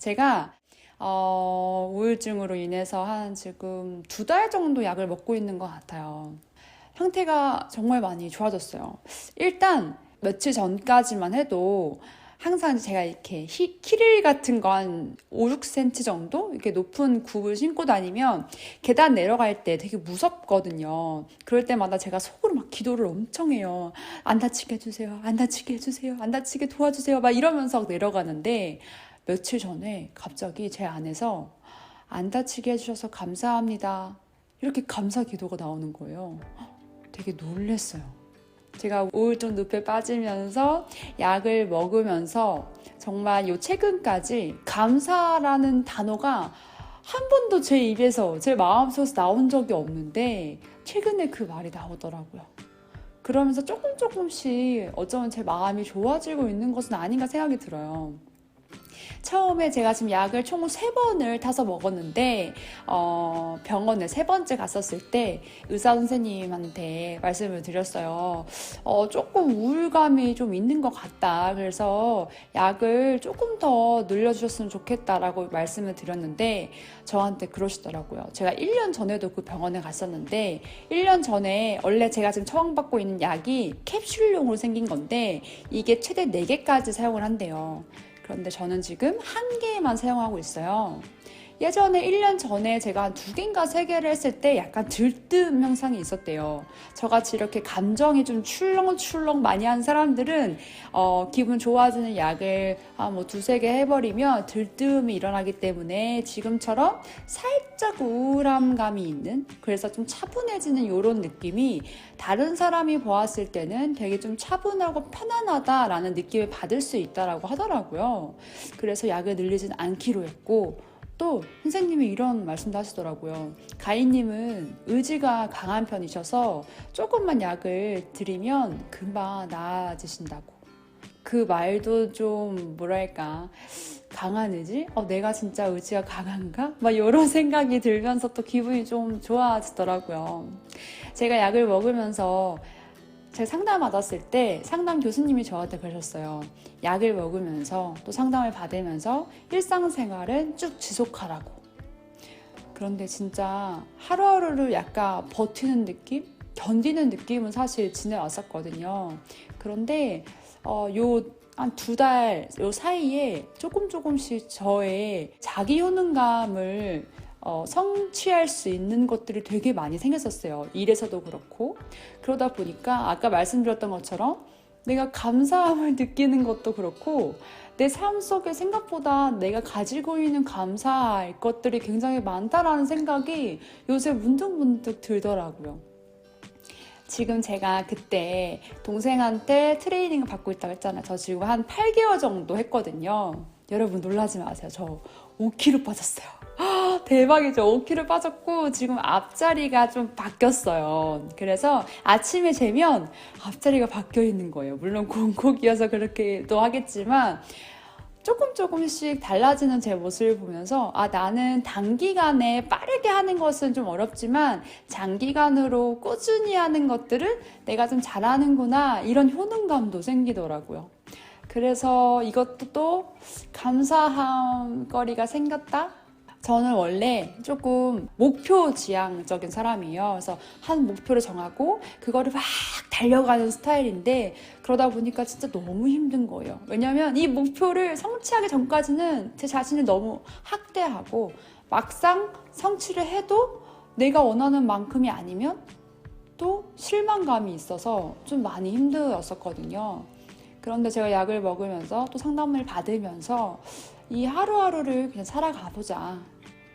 제가 어, 우울증으로 인해서 한 지금 두 달 정도 약을 먹고 있는 것 같아요. 상태가 정말 많이 좋아졌어요. 일단 며칠 전까지만 해도 항상 제가 이렇게 히, 힐 같은 거 한 5, 6cm 정도 이렇게 높은 굽을 신고 다니면 계단 내려갈 때 되게 무섭거든요. 그럴 때마다 제가 속으로 막 기도를 엄청 해요. 안 다치게 해주세요. 안 다치게 해주세요. 안 다치게 도와주세요. 막 이러면서 내려가는데 며칠 전에 갑자기 제 안에서 안 다치게 해주셔서 감사합니다. 이렇게 감사 기도가 나오는 거예요. 되게 놀랬어요. 제가 우울증 늪에 빠지면서 약을 먹으면서 정말 요 최근까지 감사라는 단어가 한 번도 제 입에서 제 마음속에서 나온 적이 없는데 최근에 그 말이 나오더라고요. 그러면서 조금 조금씩 어쩌면 제 마음이 좋아지고 있는 것은 아닌가 생각이 들어요. 처음에 제가 지금 약을 총 세 번을 타서 먹었는데 어, 병원에 세 번째 갔었을 때 의사 선생님한테 말씀을 드렸어요. 어, 조금 우울감이 좀 있는 것 같다. 그래서 약을 조금 더 늘려주셨으면 좋겠다라고 말씀을 드렸는데 저한테 그러시더라고요. 제가 1년 전에도 그 병원에 갔었는데 1년 전에 원래 제가 지금 처방받고 있는 약이 캡슐용으로 생긴 건데 이게 최대 4개까지 사용을 한대요. 그런데 저는 지금 한 개만 사용하고 있어요. 예전에 1년 전에 제가 한 두 개인가 세 개를 했을 때 약간 들뜸 현상이 있었대요. 저같이 이렇게 감정이 좀 출렁출렁 많이 한 사람들은 어, 기분 좋아지는 약을 한뭐 두세 개 해버리면 들뜸이 일어나기 때문에 지금처럼 살짝 우울함감이 있는 그래서 좀 차분해지는 이런 느낌이 다른 사람이 보았을 때는 되게 좀 차분하고 편안하다라는 느낌을 받을 수 있다라고 하더라고요. 그래서 약을 늘리진 않기로 했고 또 선생님이 이런 말씀도 하시더라고요. 가인님은 의지가 강한 편이셔서 조금만 약을 드리면 금방 나아지신다고. 그 말도 좀 뭐랄까 강한 의지? 어, 내가 진짜 의지가 강한가? 막 이런 생각이 들면서 또 기분이 좀 좋아지더라고요. 제가 약을 먹으면서 제가 상담 받았을 때 상담 교수님이 저한테 그러셨어요. 약을 먹으면서 또 상담을 받으면서 일상생활은 쭉 지속하라고. 그런데 진짜 하루하루를 약간 버티는 느낌? 견디는 느낌은 사실 지내왔었거든요. 그런데 어, 요 한 두 달 요 사이에 조금 조금씩 저의 자기 효능감을 어, 성취할 수 있는 것들이 되게 많이 생겼었어요. 일에서도 그렇고. 그러다 보니까 아까 말씀드렸던 것처럼 내가 감사함을 느끼는 것도 그렇고 내 삶 속에 생각보다 내가 가지고 있는 감사할 것들이 굉장히 많다라는 생각이 요새 문득문득 들더라고요. 지금 제가 그때 동생한테 트레이닝을 받고 있다고 했잖아요. 저 지금 한 8개월 정도 했거든요. 여러분 놀라지 마세요. 저 5kg 빠졌어요. 대박이죠. 5kg 빠졌고 지금 앞자리가 좀 바뀌었어요. 그래서 아침에 재면 앞자리가 바뀌어 있는 거예요. 물론 공복이어서 그렇게도 하겠지만 조금 조금씩 달라지는 제 모습을 보면서 아 나는 단기간에 빠르게 하는 것은 좀 어렵지만 장기간으로 꾸준히 하는 것들은 내가 좀 잘하는구나 이런 효능감도 생기더라고요. 그래서 이것도 또 감사한 거리가 생겼다 저는 원래 조금 목표 지향적인 사람이에요. 그래서 한 목표를 정하고 그거를 막 달려가는 스타일인데 그러다 보니까 진짜 너무 힘든 거예요. 왜냐면 이 목표를 성취하기 전까지는 제 자신을 너무 학대하고 막상 성취를 해도 내가 원하는 만큼이 아니면 또 실망감이 있어서 좀 많이 힘들었었거든요. 그런데 제가 약을 먹으면서 또 상담을 받으면서 이 하루하루를 그냥 살아가 보자.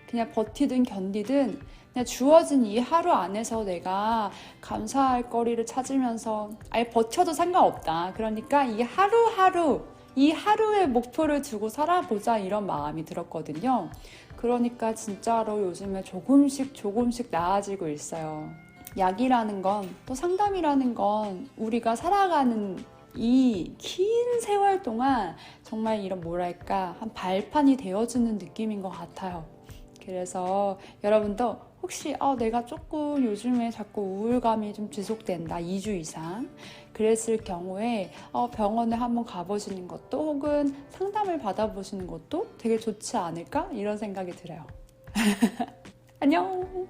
그냥 버티든 견디든 그냥 주어진 이 하루 안에서 내가 감사할 거리를 찾으면서 아예 버텨도 상관없다. 그러니까 이 하루하루 이 하루의 목표를 두고 살아보자 이런 마음이 들었거든요. 그러니까 진짜로 요즘에 조금씩 조금씩 나아지고 있어요. 약이라는 건 또 상담이라는 건 우리가 살아가는 이 긴 세월 동안 정말 이런 뭐랄까 한 발판이 되어주는 느낌인 것 같아요. 그래서 여러분도 혹시 어, 내가 조금 요즘에 자꾸 우울감이 좀 지속된다 2주 이상 그랬을 경우에 어, 병원에 한번 가보시는 것도 혹은 상담을 받아보시는 것도 되게 좋지 않을까 이런 생각이 들어요. 안녕.